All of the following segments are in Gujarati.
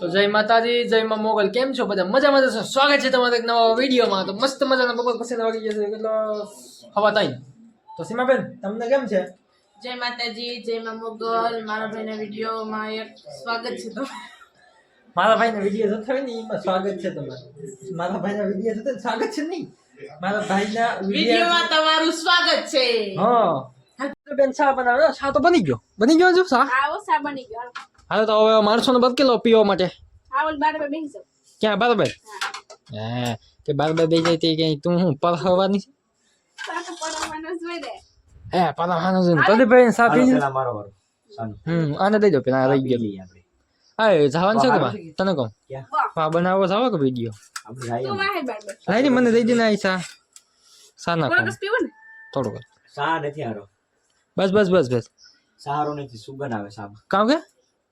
તો જય માતાજી જય માં મોગલ. કેમ છો બધા? મજા મજા છો? સ્વાગત છે તમારા એક નવા વિડીયોમાં. તો મસ્ત મજાના બપોર પસંદ વાગી જશે કેટલો હવા તાઈ તો સીમાબેન તમને કેમ છે? જય માતાજી જય માં મોગલ. મારા ભાઈના વિડીયોમાં એક સ્વાગત છે તો મારા ભાઈના વીડિયો જોતા હોય ને એમાં સ્વાગત છે તમારું. મારા ભાઈના વીડિયો જોતા સ્વાગત છે નહીં મારા ભાઈના વિડીયોમાં તમારું સ્વાગત છે. હા. બેન સા બનાવ્યો સા તો બની ગયો. બની ગયો જો સા આવો સા બની ગયો. હાલો તો હવે માણસોને બદકેલો પીવા માટે? ક્યાં બરાબર હા. કે બરાબર બે જાય તે ક્યાંય તું શું પર હવાની છે તો ને. હે પલાવાનો છે પ્રદીપભાઈ સા પી પેલા મારો વારો. સાનું હમ આને દઈ દો પેલા રહી ગયો. પેલી આપણે. હા જવાનું છે કે તને કહું? હા બનાવો જાવ કે વીડિયો? તું લાઈ ને મને દઈ દે ને આઈસા સા નાખો. થોડુંક સા નથી હારો. બસ બસ બસ બસ. સારો નથી સુગન આવે સાબ. કામ કે?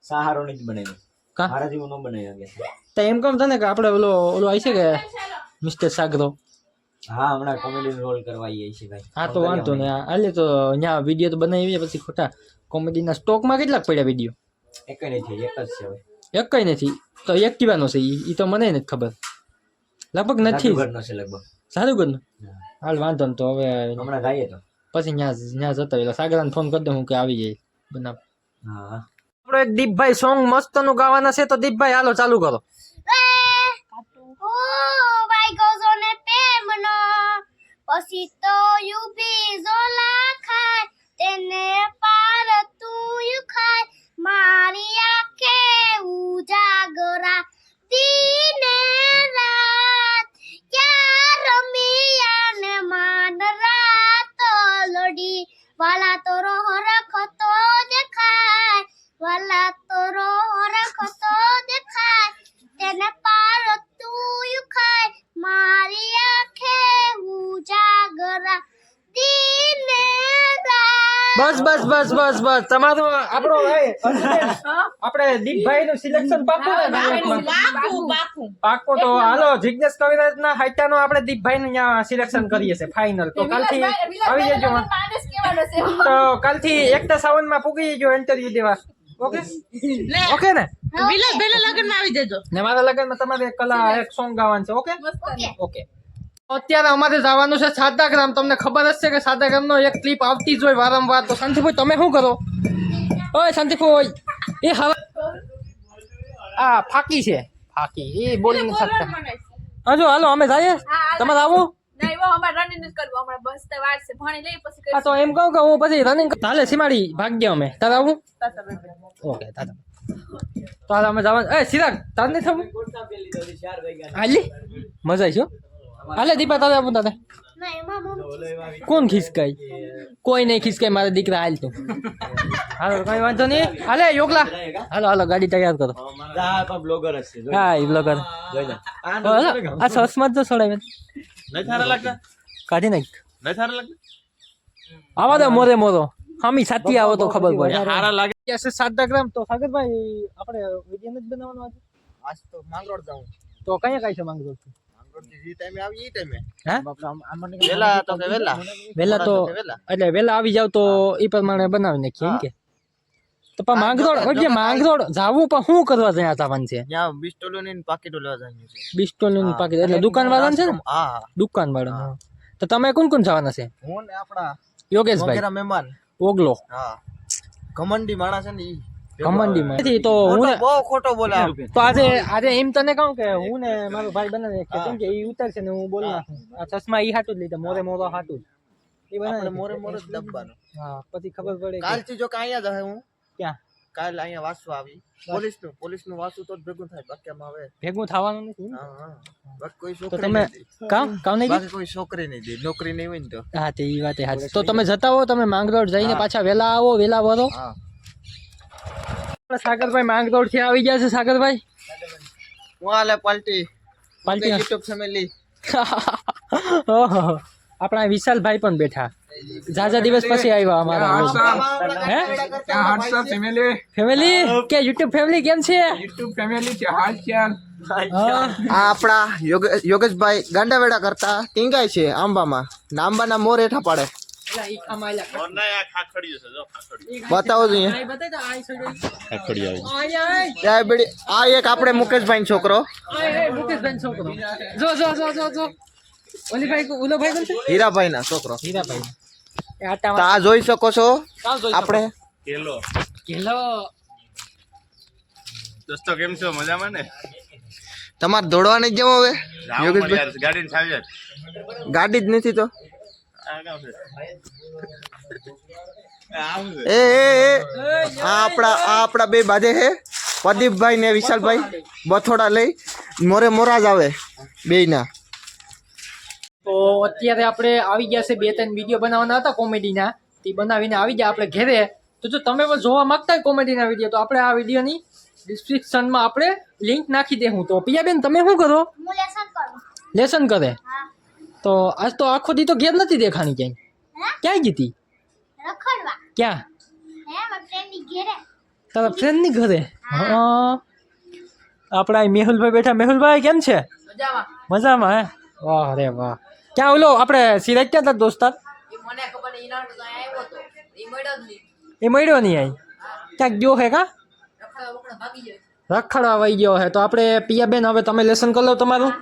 સહારો નથી બનાવ્યો. મારા જેવું ન બનાવી શકે તો એમ કેમ તને કે આપણે ઓલો ઓલો આવી છે કે? મિસ્ટર સાગરો. હા હમણાં કોમેડી રોલ કરવા આવી છે ભાઈ. હા તો વાંધો ને આલે તો ત્યાં વીડિયો તો બનાવી પછી ખોટા કોમેડીના સ્ટોકમાં કેટલાક પડ્યા વીડિયો એક નથી એક જ છે હવે. એક કઈ નથી. તો એક્ટિવાનો છે ઈ ઈ તો મને નથી ખબર. લગભગ નથી. ઘરનો છે લગભગ. સારું ઘરનો હાલ વાંધો ને તો હવે હમણાં જઈએ તો. પછી ત્યાં ત્યાં જતા એટલે સાગરાને ફોન કરી દઉં હું કે આવી જાય. બનાવ. હા. આપણો એક દીપભાઈ સોંગ મસ્તનું ગાવાના છે તો દીપભાઈ, હાલો ચાલુ કરો. પછી તો યુબી ઝોલા ખાય, તેને પાર તું ખાય, મારી આંખે ઉજાગરા બસ બસ બસ બસ બસ. તમારો આપણો ભાઈ આપણે દીપભાઈ નું સિલેક્શન પાકું ને પાકું તો હાલો જિજ્ઞેસ કવિરાજ ના હાઈટા નું આપણે દીપભાઈ નું સિલેક્શન કરીએ છે ફાઇનલ તો કાલથી આવી જજો. તો કાલથી એકતા સાવનમાં પૂગી જજો ઇન્ટરવ્યુ દેવા. ઓકે ઓકે ને? વિલા પેલા લગનમાં આવી જજો. ને મારા લગ્નમાં તમારે કલા એક સોંગ ગાવાનું છે ઓકે ઓકે અત્યારે અમારે જવાનું છે સાદાગ્રામ. તમને ખબર જ છે કે સાદાગ્રામનો એક ક્લિપ આવતી જ હોય વારંવાર. તો શાંતિભાઈ તમે શું કરો? ઓય શાંતિભાઈ એ હવે આ ફાકી છે. ફાકી. એ બોલી નથી શકતા હજુ હાલો અમે જઈએ? તમારે આવું? નહીં વો અમારે રનિંગ જ કરવું. હમણાં બસ તો વાર છે. ભણી લઈ પછી હા તો એમ કહું કે હું પછી રનિંગ હાલે સીમાડી ભાગ્ય અમે. તારે આવું? ઓકે તારે અમે જવાનું એ સિરાગ તારે નહીં થવું? હાલી? મજા આવી છો હાલે દીપા તારે આપું તારે ના એમાં મમ્મી કોણ ખિસકાય? કોઈ નહીં ખિસકાય મારા દીકરા હાલ તું. હાલો કઈ વાંધો નહીં. હાલે યોગલા. હાલો હાલો ગાડી તૈયાર કરો. આ તો બ્લોગર જ છે હા એ બ્લોગર આ સસમત જો લાગતા? કાઢી નાખ. આવા દે મોરે મોરો. હામી સાથી આવો તો ખબર પડે. સારા લાગે. છે સાત ગ્રામ. તો સાગરભાઈ આપણે વીડિયો જ બનાવવાનો આજે? આજ તો માંગરોળ જાઉં. તો કયા કઈ છે માંગરોળ વેલા તો કે વેલા. વેલા તો એટલે વેલા આવી જાવ તો એ પ્રમાણે બનાવી નાખીએ એમ કે. તો પણ માંગરોળ એટલે માંગરોળ જાવું પણ શું કરવા ત્યાં જવાનું છે? ત્યાં બિસ્ટોલો ની પાકીટો લેવા જવાનું છે. બિસ્ટોલનું પાકીટ એટલે દુકાન વાળા છે ને? હા દુકાન વાળા તો તમે કોણ કોણ જવાના છે? હું ને આપણા યોગેશભાઈ. મહેમાન. ઓગલો. હા. ઘમંડી માણસ છે ને ઈ. કમંડીમાં. નથી તો હું બહુ ખોટો બોલે તો આજે આજે એમ તને કહું કે હું ને મારો ભાઈ બનાવે કે કેમ કે એ ઉતરશે ને હું બોલ આ ચશ્મા ઈ હાટું જ લીધા મોરે મોરો હાટું જ. એ આપણે બનાવે મોરે મોરો જ દબવાનું. હા પછી ખબર પડે કાલથી જો કે અહીંયા જ હું ક્યાં? કાલ અહીંયા વાસુ આવી. પોલીસનું પોલીસનું વાસુ તો ભેગું થાય બાકી માં આવે ભેગું થવાનું નથી? હા હા. કોઈ છોકરી તમે કા કા કામ કામ નહીં બાકી કોઈ છોકરી નહીં દે નોકરી નહીં હોય ને તો. હા તે ઈ વાત હાચી. તો તમે જતા હો તમે માંગરોળ જઈને પાછા વેલા આવો વેલા વરો હા. સાગરભાઈ માંગરોળથી આવી ગયા છે સાગરભાઈ. હું હાલે પાલટી? પાલટી યુટ્યુબ ફેમિલી આપણા વિશાલભાઈ પણ બેઠા. ઝાઝા દિવસ પછી આવ્યા અમારા હે ફેમિલી કે યુટ્યુબ ફેમિલી કેમ છે? હા. આ આપણા યોગેશભાઈ ગાંડાવેડા કરતા ટીંગાય છે આંબામાં. ને આંબાના મોર હેઠા પાડે. બતાવો જોઈએ. આ એક આપણે મુકેશભાઈ છોકરો. આય, આય, છોકરો. જો જો જો જો જો. હીરાભાઈ ના છોકરો. હીરાભાઈ એ તો આટામાં આ જોઈ શકો છો આપણે. કેલો. કેલો. દોસ્તો કેમ છો? મજામાં ને? તમારે દોડવાની જેમ હવે? ગાડી જ નથી તો? એ એ એ. આ આપણા આ આપણા બે બાજે હે. પ્રદીપભાઈ ને વિશાલભાઈ. બથોડા લઈ. મોરે મોરા જ આવે બેયના. તો અત્યારે આપણે આવી ગયા છે બે ત્રણ વીડિયો બનાવવાના હતા કોમેડીના. તે બનાવીને આવી ગયા આપણે ઘેરે. તો જો તમે પણ જોવા માંગતા હોય કોમેડીના વીડિયો તો આપણે આ વિડીયોની ડિસ્ક્રિપ્શનમાં આપણે લિંક નાખી દેવું તો પિયાબેન તમે શું કરો? લેસન લેસન કરે. હા તો આજ તો આખો દી તો ઘેર નથી દેખાણી ક્યાંય. હે? ક્યાંય ગઈ હતી રખડવા. ક્યાં? હે મારા ફ્રેન્ડની ઘેરે. તારા ફ્રેન્ડની ઘરે? હા. આપણા અહીં મેહુલભાઈ બેઠા. મેહુલભાઈ કેમ છે? મજામાં. મજામાં હે? વાહ રે વાહ. ક્યાં ઓલો આપણે સિરાજ ક્યાં હતા દોસ્તાર? એ મને ખબર નહીં એના તો આવ્યો હતો એ મળ્યો જ નહીં. એ મળ્યો નહીં અહીં? ક્યાંક ગયો હે કા? રખડા બખડા ભાગી જાય રખડવા વહી ગયો હે. તો આપણે પિયાબેન હવે તમે લેસન કરી લો તમારું.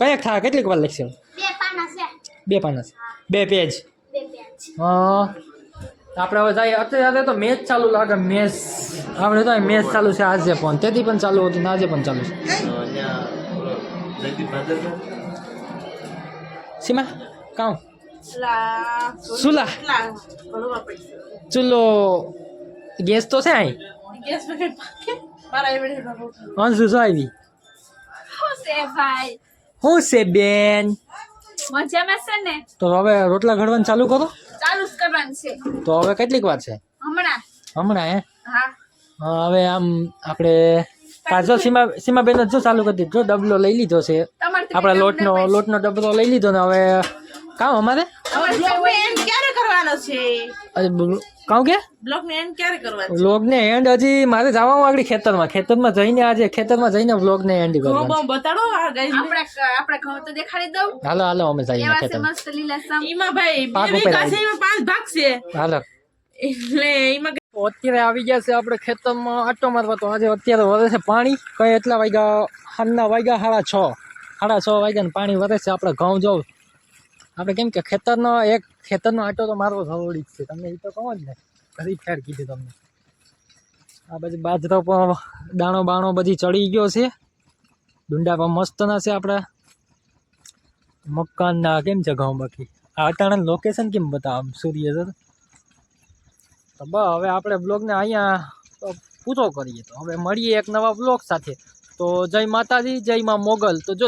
કયાક થાય કેટલીક વાર લખશે? બે પાના છે. બે પાના છે. બે પેજ. બે હા. આપણે હવે જાય અત્યારે તો મેચ ચાલુ લાગે મેચ. આપણે તો મેચ ચાલુ છે આજે પણ. તેથી પણ ચાલુ હતું ને આજે પણ ચાલુ છે. સીમા કામ? સુલા ચૂલો. ગેસ તો છે અહીં? ગેસ વગર પાકે? મારા એ બેઠે અંશુ શું આવી? ભાઈ. શું છે બેન? મજામાં છે ને? તો હવે રોટલા ઘડવાનું ચાલુ કરો. ચાલુ જ કરવાનું છે. તો હવે કેટલીક વાર છે? હમણાં. હમણાં હે? હા. હા, હવે આમ આપણે કાજો સીમા સીમાબેન જો ચાલુ કરી દીધો ડબલો લઈ લીધો છે. આપણા લોટનો લોટનો ડબલો લઈ લીધો ને હવે કામ અમારે? બ્લોગ ને એન્ડ ક્યારે કરવાનો છે? અરે બ- કામ કે? બ્લોગ ને એન્ડ ક્યારે કરવાનો વ્લોગને એન્ડ હજી મારે જવાનું આગળ ખેતરમાં. ખેતરમાં જઈને આજે ખેતરમાં જઈને વ્લોગને એન્ડ ઘઉં બતાડો આપણે આપણે ઘઉં તો દેખાડી દઉં. હાલો હાલો અમે જઈએ એવા છે ખેતરમાં. મસ્ત લીલાસમ ભાઈ પાક બે ઉપર વીઘા આવી. છે એમાં પાંચ ભાગ છે. હાલો. એટલે અત્યારે આવી ગયા છે આપણે ખેતરમાં આટો મારવા. તો આજે અત્યારે વરે છે પાણી. કઈ એટલા વાગ્યા? સાંજના વાગ્યા સાડા છ. સાડા છ વાગ્યા ને પાણી વરે છે. આપણે ઘઉં જોઉં આપણે કેમ કે ખેતરનો એક, ખેતરનો આટો તો મારવો જરૂરી જ છે. તમને એ તો કહો જ ને ઘરી ફેર કીધી તમને. આ પછી બાજરો પણ દાણો બાણો બધી ચડી ગયો છે. ડુંડા પણ મસ્ત ના છે આપણા. મકાનના કેમ છે ઘઉં બાકી? આ અટાણા લોકેશન કેમ બતાવ સૂર્ય સર તો બસ હવે આપણે બ્લોગને અહીંયા પૂરો કરીએ તો. હવે મળીએ એક નવા બ્લોગ સાથે. તો જય માતાજી, જય માં મોગલ. તો જો